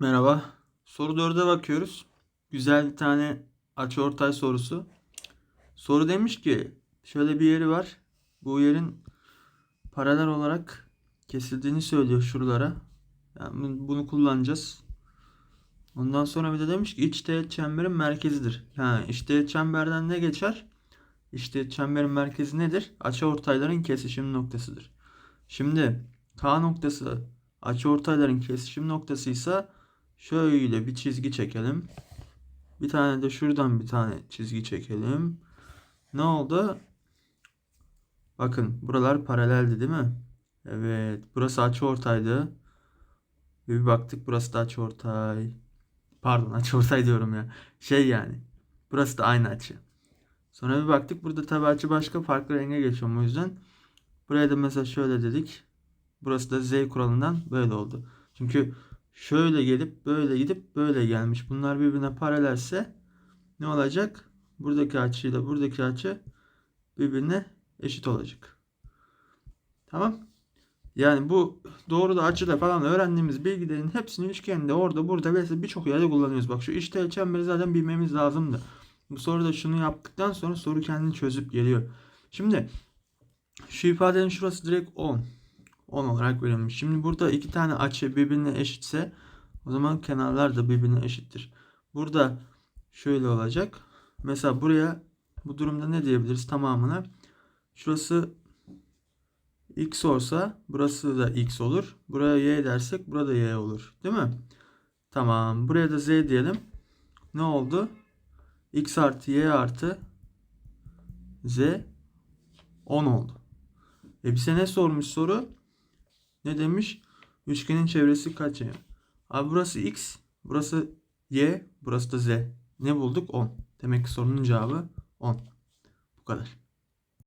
Merhaba. Soru 4'e bakıyoruz. Güzel bir tane açıortay sorusu. Soru demiş ki şöyle bir yeri var. Bu yerin paralel olarak kesildiğini söylüyor şuralara. Yani bunu- kullanacağız. Ondan sonra bir de demiş ki iç teğet çemberin merkezidir. Yani iç teğet çemberden ne geçer? İç teğet çemberin merkezi nedir? Açıortayların kesişim noktasıdır. Şimdi K noktası açıortayların kesişim noktasıysa şöyle bir çizgi çekelim. Bir tane de şuradan bir tane çizgi çekelim. Ne oldu? Bakın buralar paraleldi değil mi? Evet. Burası açıortaydı. Bir baktık burası da açıortay. Pardon açıortay diyorum ya. Şey yani. Burası da aynı açı. Sonra bir baktık burada tabii açı başka farklı renge geçiyor o yüzden. Buraya da mesela şöyle dedik. Burası da Z kuralından böyle oldu. Çünkü şöyle gelip böyle gidip böyle gelmiş. Bunlar birbirine paralelse ne olacak? Buradaki açıyla buradaki açı birbirine eşit olacak. Tamam? Yani bu doğru da açıda falan öğrendiğimiz bilgilerin hepsini üçgende orada burada ve birçok yerde kullanıyoruz. Bak şu işte çemberi zaten bilmemiz lazımdı. Bu soruda şunu yaptıktan sonra soru kendini çözüp geliyor. Şimdi şu ifadenin şurası direkt 10. 10 olarak verilmiş. Şimdi burada iki tane açı birbirine eşitse o zaman kenarlar da birbirine eşittir. Burada şöyle olacak. Mesela buraya bu durumda ne diyebiliriz tamamına? Şurası x olsa burası da x olur. Buraya y dersek burada y olur. Değil mi? Tamam. Buraya da z diyelim. Ne oldu? x artı y artı z 10 oldu. E bize ne sormuş soru? Ne demiş? Üçgenin çevresi kaç yani? Abi burası x, burası y, burası da z. Ne bulduk? 10. Demek ki sorunun cevabı 10. Bu kadar.